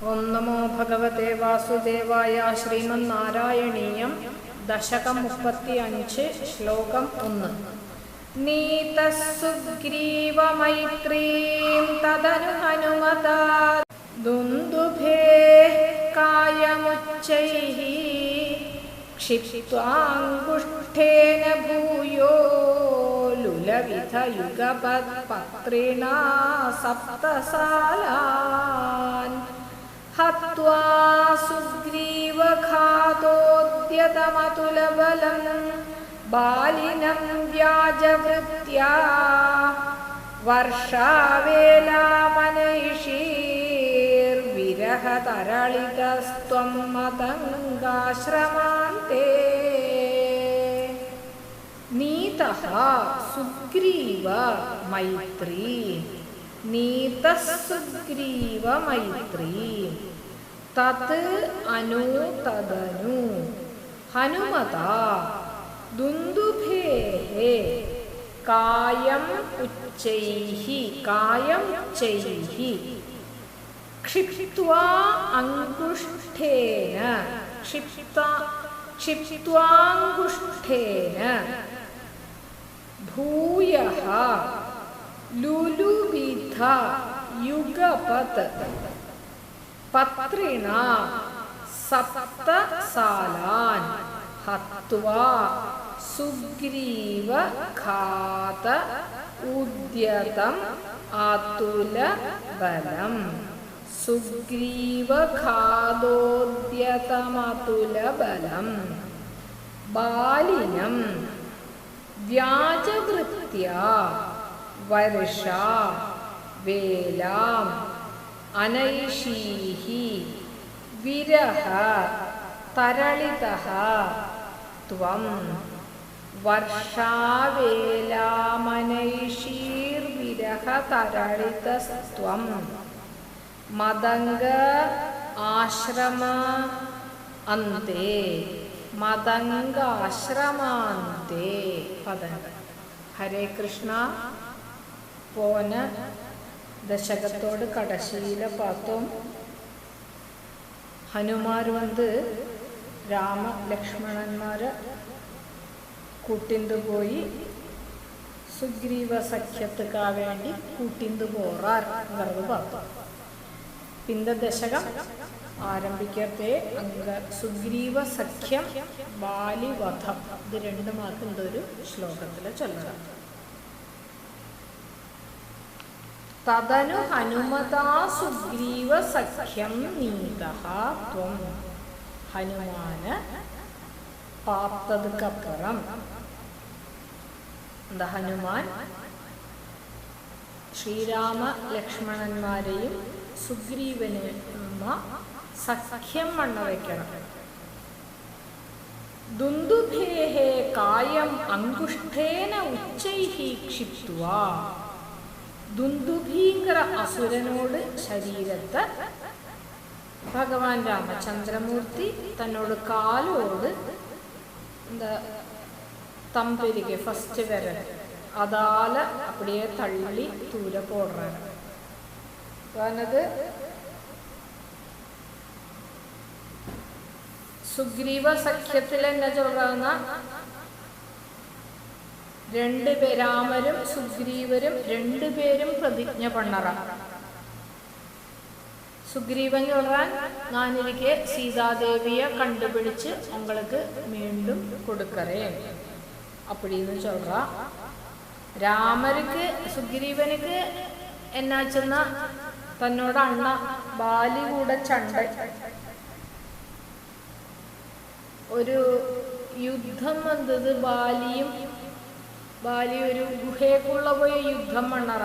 ഓം നമോ ഭഗവത്തെ വാസുദേവായ ശ്രീമന്നാരായണീയം ദശകം മുപ്പത്തി അഞ്ച് ശ്ലോകം ഒന്ന്. നീതസുഗ്രീവമൈത്രീം തദനു ഹനുമത കായമുച്ചൈः ക്ഷിപ്ത്വാങ്കുഷ്ഠേന ഭൂയോ ലുലവിധയുഗപത്പത്രിണാ സപ്തസാലാൻ हत्वा सुग्रीवघातोद्यतमतुलबलं बालिनं व्याजवृत्त्या वर्षावेलामनैषीर्विरहतरळितस्त्वं मतङ्गाश्रमान्ते नीतः सुग्रीव मैत्री नीतः सुग्रीवमैत्री തത് അനു തദനു. ഹനുമത ദുന്ദുഭേ കായം ഉച്ചൈഹി കായം ഉച്ചൈഹി ക്ഷിപ്ത്വാ അങ്കുഷ്ഠേന ക്ഷിപ്ത ക്ഷിപ്ത്വാങ്കുഷ്ഠേന. ഭൂയഃ ലുലുവിധ യുഗപത്. പത്രിണ സപ്തസാലാൻ ഹത്വാ സുഗ്രീവ ഘാത ഉദ്യതം അതുല ബലം സുഗ്രീവ ഘാതോദ്യതമതുല ബലം ബാലിനം വ്യാജവൃത്യ വർഷ വേലാം അനൈഷീഹി വിരഹ തരളിത ത്വം വർഷാവേലാമനൈഷീർവിരഹ തരളിതസ്ത്വം മതംഗ ആശ്രമ അന്തേ മതംഗാശ്രമാന്തേ പദങ്ങൾ. ഹരേ കൃഷ്ണ ദശകത്തോട് കടശീല പാത്തും ഹനുമാർ വന്ന് രാമ ലക്ഷ്മണന്മാരെ കൂട്ടിന്ത് പോയി. സുഗ്രീവ സഖ്യത്തുക്കാ വേണ്ടി കൂട്ടിന്തു പോറാർ എന്നത് പാത്തു. പിന്ത ദശകം ആരംഭിക്കത്തെ അങ്ക സുഗ്രീവ സഖ്യം ബാലിവധം. ഇത് രണ്ട് മാർക്കിന്റെ ഒരു ശ്ലോകത്തിലെ ചൊല്ലണം തദനു ഹനുമതാ സുഗ്രീവ സഖ്യം നീതഹ ത്വം. ഹനുമാന് പാപ്തതുക്കപ്പുറം എന്താ ഹനുമാൻ? ശ്രീരാമ ലക്ഷ്മണന്മാരെയും സുഗ്രീവനെ സഖ്യം മണ്ണവയ്ക്കണം. ദുന്ദുഭേഹേ കായം അങ്കുഷ്ഠേന ഉച്ചൈ ക്ഷിപ്വാ ദുന്ദുഭീങ്കര അസുരനോട് ശരീരത്ത് ഭഗവാൻ രാമചന്ദ്രമൂർത്തി തന്നോട് കാലോട് എന്താ തമ്പരിക ഫസ്റ്റ് വരൻ. അതാല അപ്പടിയെ തള്ളി തൂര പോടുറാണ് കാരണത് സുഗ്രീവ സഖ്യത്തിൽ എന്നെ ചൊല്ലുന്ന രണ്ട് പേരാമരും സുഗ്രീവരും രണ്ടുപേരും പ്രതിജ്ഞ പണ്ണറ സുഗ്രീവൻ ചൊല്ലാൻ ഞാനിരിക്കെ സീതാദേവിയെ കണ്ടുപിടിച്ച് ഞങ്ങൾക്ക് വീണ്ടും കൊടുക്കറേ. അപ്പഴീന്ന് ചൊല്ല രാമർക്ക് സുഗ്രീവനുക്ക് എന്നാച്ചെന്ന തന്നോട് അണ്ണ ബാലി കൂടെ ചണ്ട. ഒരു യുദ്ധം വന്നത് ബാലിയും ബാലി ഒരു ഗുഹയ്ക്കുള്ള പോയി യുദ്ധം മണ്ണറ.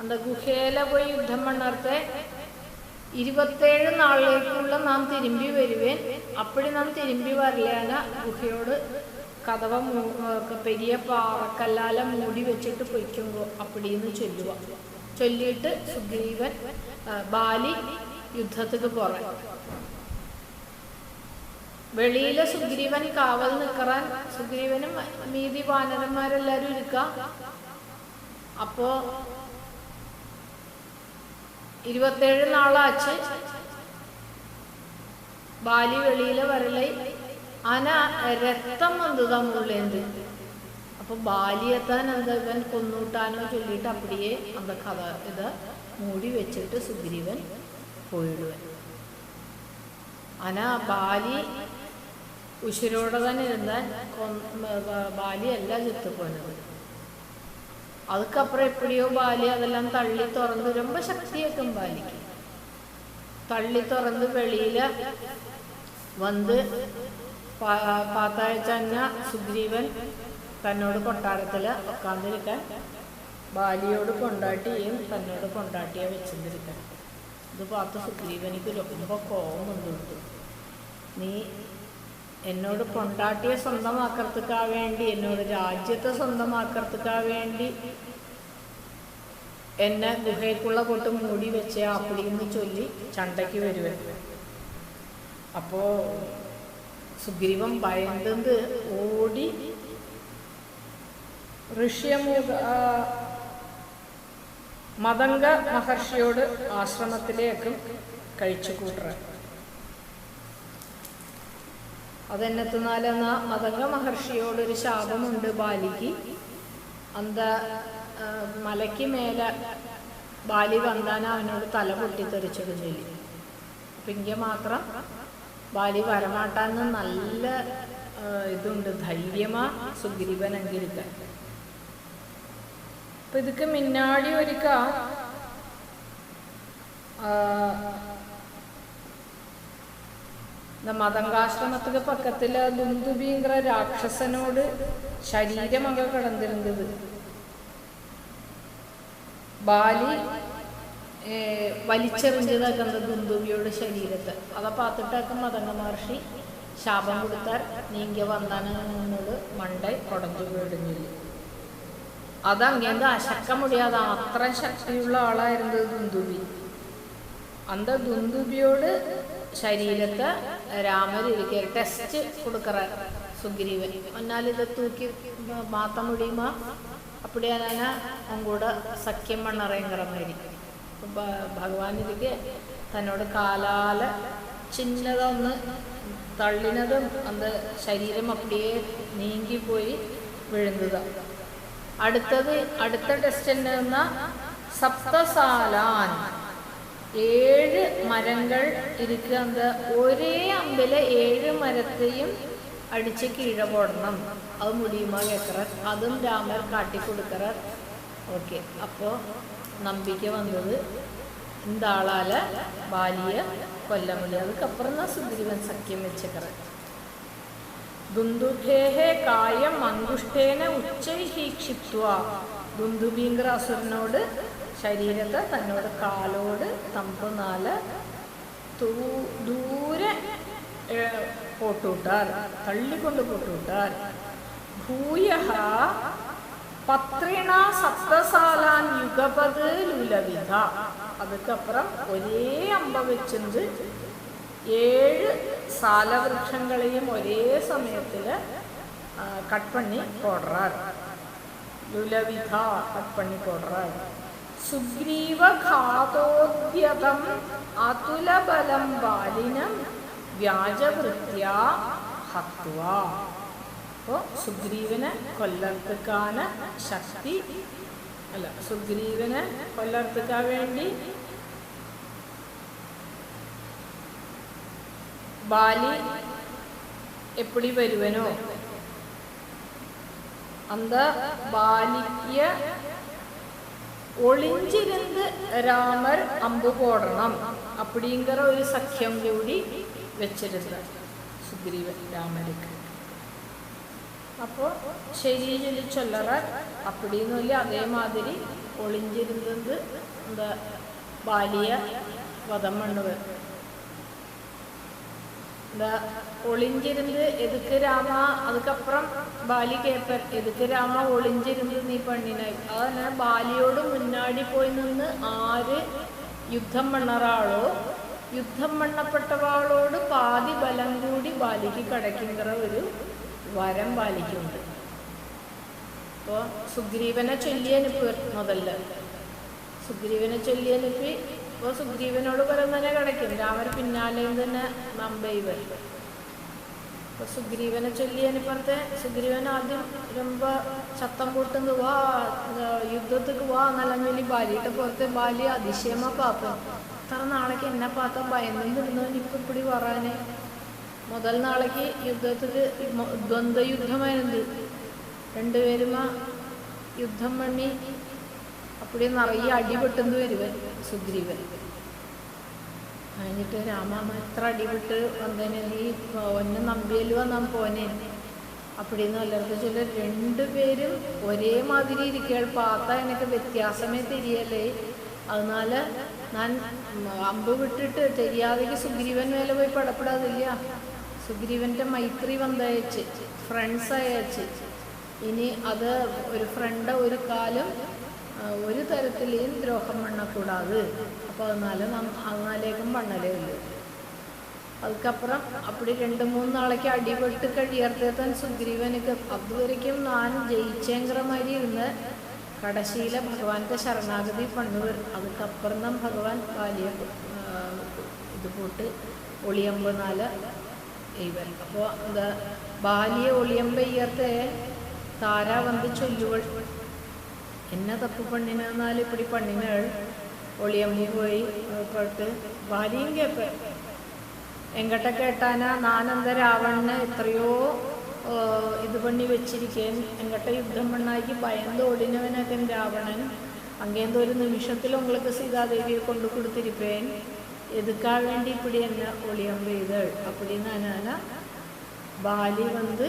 അന്ത ഗുഹയിലെ പോയി യുദ്ധം മണ്ണർത്തെ ഇരുപത്തേഴ് നാളിലേക്കുള്ള നാം തിരുമ്പി വരുവേൻ. അപ്പടി നാം തിരുമ്പി വരലാണ് ഗുഹയോട് കഥവ പെരിയ പാറക്കല്ലാല മൂടി വെച്ചിട്ട് പൊയ്ക്കുമ്പോ അപ്പടിന്ന് ചൊല്ലുക ചൊല്ലിയിട്ട് സുഗ്രീവൻ ബാലി യുദ്ധത്തിന് പുറം വെളിയിലെ സുഗ്രീവൻ കാവൽ നിൽക്കറാൻ സുഗ്രീവനും മീതി വാനരന്മാരെല്ലാരും ഇരിക്ക. അപ്പോ ഇരുപത്തേഴ് നാളാച്ച് ബാലി വെളിയിലെ വരല. ആന രക്തം വന്നതാ മുള്ളേന്ത്. അപ്പൊ ബാലിയെത്താൻ എന്താ ഇവൻ കൊന്നൂട്ടാനോ ചൊല്ലിയിട്ട് അപ്പടിയെ അന്ത കഥ ഇത് മൂടി വെച്ചിട്ട് സുഗ്രീവൻ പോയിടുവൻ. ആന ബാലി ഉശിരോടെ തന്നെ ഇരുന്നാൽ ബാലിയല്ല ചെത്തുപോനത് അതുക്കപ്പുറം എപ്പോഴെയോ ബാലി അതെല്ലാം തള്ളി തുറന്ന് രൊമ്പ ശക്തിയേക്കും ബാലിക്ക്. തള്ളി തുറന്ന് വെളിയില വന്ന് പാത്താഴ്ച സുഗ്രീവൻ തന്നോട് കൊട്ടാരത്തിൽ ഉക്കാന്തിരിക്കാൻ ബാലിയോട് കൊണ്ടാട്ടിയും തന്നോട് കൊണ്ടാട്ടിയെ വെച്ചിരിക്കാൻ ഇത് പാത്ത സുഗ്രീവനിക്ക് രൊമ്പ കോപം കൊണ്ടു നീ എന്നോട് കൊണ്ടാട്ടിയെ സ്വന്തമാക്കർത്തുക്കാൻ വേണ്ടി എന്നോട് രാജ്യത്തെ സ്വന്തമാക്കർത്തുക്കാൻ വേണ്ടി എന്നെ ഗുഹയ്ക്കുള്ള കൊട്ട് മൂടി വെച്ച് അപ്പടിന്ന് ചൊല്ലി ചണ്ടയ്ക്ക് വരുവൻ അപ്പോ സുഗ്രീവൻ ഭയന്നത് ഓടി ഋഷ്യമുഖ മതംഗ മഹർഷിയോട് ആശ്രമത്തിലേക്കും കഴിച്ചു കൂട്ടുക അതെന്നെത്തുന്നാലെന്ന മതംഗ മഹർഷിയോടൊരു ശാപമുണ്ട് ബാലിക്ക്. അന്ത മലയ്ക്ക് മേലെ ബാലി വന്താൻ അവനോട് തല പൊട്ടിത്തെറിച്ചൊരു ചൊല്ലി പിങ്ക മാത്രം ബാലി വരമാട്ടാന്ന് നല്ല ഇതുണ്ട്. ധൈര്യമാ സുഗ്രീവൻ അങ്കിരിക്കാൻ അപ്പൊ ഇതൊക്കെ മിന്നാടി ഒരുക്ക மதங்காசிரமத்துக்கு பக்கத்துல துந்துபிங்கிற ராட்சசனோடு ശരീരം അക കിടന്നിരുന്നത് ബാലി ഏ, വലിച്ചെറിഞ്ഞതൊക്കെ എന്താ ദുന്ദുബിയുടെ ശരീരത്തെ അതെ പാത്തിട്ടൊക്കെ മതങ്ങ മഹർഷി ശാപം കൊടുത്താൽ നീങ്ക വന്നാനോട് മണ്ടை കുടഞ്ഞു വീടുന്നില്ല അതങ്ങനെ അശക്ക മുടിയാതെ അത്ര ശക്തിയുള്ള ആളായിരുന്നു ദുന്ദുബി அந்த துந்துபியோடு ശരീരത്തെ രാമൻ ഇരിക്കെ ടെസ്റ്റ് കൊടുക്കറ സുഗ്രീവൻ. എന്നാൽ ഇത് തൂക്കി മാത്ത മുടിയുമാ അപ്പടിയാന അങ്ങൂടെ സഖ്യം മണ്ണറയും മാതിരിക്കും ഭഗവാൻ ഇരിക്കെ തന്നോട് കാലാല ചിന്നതൊന്ന് തള്ളിനതും അത് ശരീരം അപ്പടിയെ നീങ്ങിപ്പോയി വിഴുന്നത് അടുത്തത് അടുത്ത ടെസ്റ്റ് എന്നാ സപ്തസാലാൻ. ഏഴ് മരങ്ങൾ ഇരിക്കുന്നത്. ഒരേ അമ്പിലെ ഏഴ് മരത്തെയും അടിച്ച് കീഴ പോടണം. അത് മുടിയുമാ കേക്കറ? അതും രാമർ കാട്ടിക്കൊടുക്കറ ഓക്കെ അപ്പോൾ നമ്പിക്ക വന്നത് എന്താളാല ബാലിയ കൊല്ലമുലി അതുക്കപ്പുറം സുഗ്രീവൻ സഖ്യം വെച്ചക്കറ. ദുന്ദുഭേഹേ കായം അങ്കുഷ്ഠേന ഉച്ചൈഹി ക്ഷിത്വ ദുന്ദുബീങ്കർ അസുരനോട് ശരീരത്തെ തന്നോട് കാലോട് തമ്പുനാല് ദൂരെ പൊട്ടുവിട്ടാൽ തള്ളിക്കൊണ്ട് പൊട്ടുവിട്ടാൽ ഭൂയ പത്രിണ സപ്തസാലാൻ യുഗപത് ലുലവിധ. അതുക്കപ്പുറം ഒരേ അമ്പ വെച്ചിട്ട് ഏഴ് സാലവൃക്ഷങ്ങളെയും ഒരേ സമയത്തിൽ കട്ട് പണി പോടുറാർ ലുലവിധ കട്ട് പണി പോടുറാർ സുഗ്രീവഘാതോദ്യതം അതുലബലം ബാലിനം വ്യാജവൃത്യ ഹത്വ. അപ്പോൾ സുഗ്രീവനെ കൊല്ലർത്തുക്കാൻ ശക്തി അല്ല സുഗ്രീവനെ കൊല്ലർത്തുക്കാൻ വേണ്ടി ബാലി എപ്പടി വരുവനോ? അന്ത ബാലിക്ക് ஒளிஞ்சிருந்து ராமர் அம்பு போடணும் அப்படிங்கிற ஒரு சக்கியம் கூடி வச்சிருந்தார் சுக்ரீவன் ராமருக்கு അപ്പോൾ ശരിയിൽ ചൊല്ലറ അപ്പടിന്നില്ല അതേമാതിരി ഒളിഞ്ഞിരുന്നത് എന്താ ബാലിയ വധം മണ്ണുവർ இந்த ഒളിഞ്ചിരുന്ന് എതുക്ക് രാമ അതുക്കപ്പുറം ബാലി കേപ്പൻ എതുക്ക് രാമ ഒളിഞ്ചിരുന്ന് നീ പെണ്ണിനായി അതന്നെ ബാലിയോട് മുന്നാടി പോയി നിന്ന് ആര് യുദ്ധം പണ്ണറാളോ യുദ്ധം പണ്ണപ്പെട്ടവാളോട് പാതി ബലം കൂടി ബാലിക്ക് കടയ്ക്കിങ്കറ ഒരു വരം ബാലിക്കുണ്ട്. അപ്പോൾ സുഗ്രീവനെ ചൊല്ലിയനുപ്പ് മുതല്ല സുഗ്രീവനെ ചൊല്ലിയനുപ്പി ഇപ്പോൾ സുഗ്രീവനോട് പറയുന്നതിനെ കിടക്കും രാമൻ പിന്നാലെയും തന്നെ മുംബൈ വരും അപ്പോൾ സുഗ്രീവനെ ചൊല്ലിയതിനിപ്പുറത്തെ സുഗ്രീവൻ ആദ്യം രൊമ്പ ചത്തം കൂട്ടുന്ന വാ യുദ്ധത്തിക്ക് വാ എന്നാലും ചൊല്ലി ബാലിയുടെ പുറത്തെ ബാലി അതിശയമാ പാപ്പ. അത്ര നാളേക്ക് എന്നെ പാത്ത ഭയന്നിരുന്നവൻ ഇപ്പം ഇപ്പിടി പറയാനെ മുതൽ നാളേക്ക് യുദ്ധത്തിൽ ദ്വന്ദ്വയുദ്ധമായിരുന്നു. രണ്ടുപേരും ആ യുദ്ധം പണി അപ്പടി നിറയെ അടിപെട്ടെന്ന് വരുവൻ സുഗ്രീവൻ. എന്നിട്ട് രാമ എത്ര അടിപൊട്ട് വന്നേനെ. നീ ഒന്നെ നമ്പിയൽ വന്നാൽ പോനെ. അപ്പടിന്ന് എല്ലാവർക്കും ചില രണ്ടുപേരും ഒരേ മാതിരി ഇരിക്കുകയാണ് പാത്ത എനിക്ക് വ്യത്യാസമേ തിരിയല്ലേ അതിനാല് ഞാൻ അമ്പ് വിട്ടിട്ട് തിരിയാതെ സുഗ്രീവൻ മേലെ പോയി പടപ്പെടാതില്ല. സുഗ്രീവന്റെ മൈത്രി വന്നയച്ച് ഫ്രണ്ട്സ് അയച്ച്. ഇനി അത് ഒരു ഫ്രണ്ട് ഒരു കാലം ഒരു തരത്തിലെയും ദ്രോഹം മണ്ണക്കൂടാതെ. അപ്പോൾ അതിനാല് നാം അങ്ങാലേക്കും മണ്ണലേ ഉള്ളൂ. അതുക്കപ്പുറം അപ്പം രണ്ട് മൂന്ന് നാളേക്ക് അടിപൊട്ട് കഴിയർത്തേ തന്നെ സുഗ്രീവനക്ക്. അതുവരയ്ക്കും നാൻ ജയിച്ചേങ്കറമാരി ഇന്ന് കടശീല ഭഗവാന്റെ ശരണാഗതി പണ്ട് വരും അതുക്കപ്പുറം നാം ഭഗവാൻ വാലിയ ഇത് പോട്ട് ഒളിയമ്പ നാല് അപ്പോൾ എന്താ ബാലിയ ഒളിയമ്പ ഇയർത്തെ താരാ വന്ന് ചൊല്ലുകൾ എന്നെ തപ്പു പണ്ണിനാല് ഇപ്പടി പെണ്ണിനൾ ഒളിയമ്പി പോയി പെട്ട് ഭാര്യയും കേപ്പ്. എങ്കട്ട കേട്ടാന? നാനന്ദ രാവണന് എത്രയോ ഇത് പണി വെച്ചിരിക്കേൻ എങ്കട്ട യുദ്ധം പണ്ണാക്കി ഭയന്തോടിനവനകൻ രാവണൻ. അങ്ങേന്തോ ഒരു നിമിഷത്തിൽ ഉങ്ങൾക്ക് സീതാദേവിയെ കൊണ്ടു കൊടുത്തിരിപ്പേൻ. എതുക്കാൻ വേണ്ടി ഇപ്പിടി എന്നെ ഒളിയം ചെയ്ത് അപ്പിടി നാനാന ബാലി വന്ന്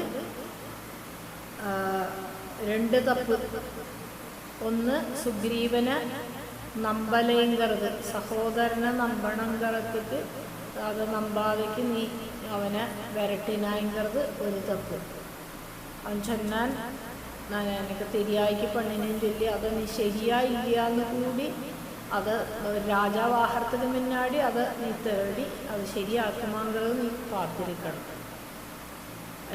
രണ്ട് തപ്പ് ഒന്ന് സുഗ്രീവന് നമ്പലേങ്കറത് സഹോദരനെ നമ്പണങ്കറത്തിട്ട് അത് നമ്പാതയ്ക്ക് നീ അവനെ വരട്ടിനായങ്കറത് ഒരു തപ്പ്. അവൻ ചെന്നാൻ എനിക്ക് തിരിയായിക്ക് പെണ്ണിനെയും ചൊല്ലി അത് നീ ശരിയായില്ല എന്ന് കൂടി അത് രാജാവാഹത്തിന് മുന്നാടി അത് നീ തേടി അത് ശരിയാക്കുമാങ്കത് നീ കാത്തിരിക്കണം.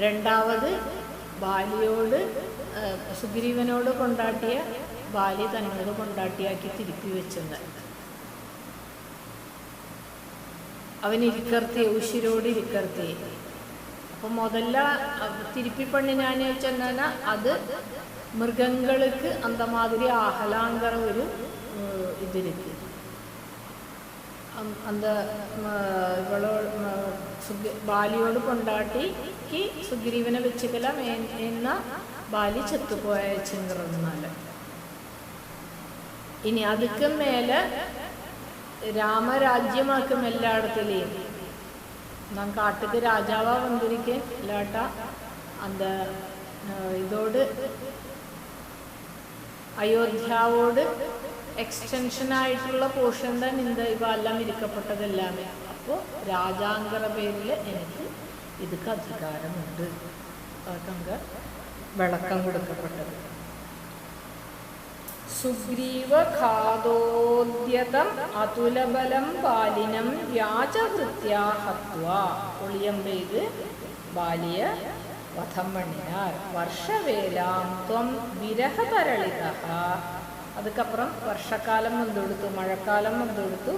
രണ്ടാമത് ബാലിയോട് സുഗ്രീവനോട് കൊണ്ടാട്ടിയ ബാല്യ തന്നോട് കൊണ്ടാട്ടിയാക്കി തിരുപ്പി വെച്ചത്. അവൻ ഇരിക്കർത്തി ഉശിരോട് ഇരിക്കർത്തി. അപ്പൊ മുതല്ല തിരുപ്പി പണ്ണിനാന്ന് വെച്ചാൽ അത് മൃഗങ്ങൾക്ക് അന്തമാതിരി ആഹ്ലാങ്കര ഒരു ഇതിരിക്ക് അന്ത ഇവളോ ബാലിയോട് ബാലിയോട് ഈ സുഗ്രീവനെ വെച്ചുകലം എന്ന ബാലി ചത്തുപോയ ചിങ്കറന്നാൽ. ഇനി അതുക്കും മേലെ രാമരാജ്യമാക്കും എല്ലായിടത്തിലേ നാം കാട്ടുക്ക് രാജാവാ വന്നിരിക്കെ ഇല്ലാട്ട അത് ഇതോട് അയോധ്യാവോട് എക്സ്റ്റൻഷൻ ആയിട്ടുള്ള പോർഷൻ തന്നെ ഇന്ത് ഇവ എല്ലാം ഇരിക്കപ്പെട്ടതെല്ലാമേ അപ്പോൾ രാജാങ്കറ പേരിൽ എനിക്ക് ഇതൊക്കെ അധികാരമുണ്ട്. അതൊക്കെ വിളക്കം കൊടുക്കപ്പെട്ടത്. സുഗ്രീവ ഖാദോദ്യതം അതുലബലം ബാലിനം വ്യാജകൃത്യാ ഹത്വ ഒളിയമ്പെയ്ത് ബാലിയ വധം പണിനാർ വർഷവേലാം ത്വം വിരഹതരളിത അതുക്കപ്പുറം വർഷക്കാലം വന്നെടുത്തു മഴക്കാലം വന്നെടുത്തു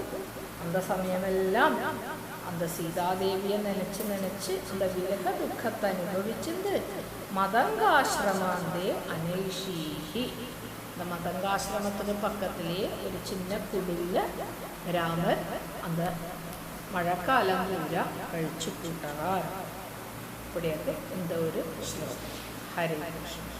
അന്ത സമയമെല്ലാം அந்த சீதாதேவியை நினைச்சு நினைச்சு அந்த விரக துக்கத்தை அனுபவிச்சிருந்து மதங்காசிரமாந்தே அனைஷீஹி இந்த மதங்காசிரமத்துக்கு பக்கத்திலேயே ஒரு சின்ன குடில்ல ராமர் அந்த மழைக்காலம் பூரா கழிச்சு கூட்டறார் இப்படியாக இந்த ஒரு ஸ்லோகம் ஹரே கிருஷ்ணன்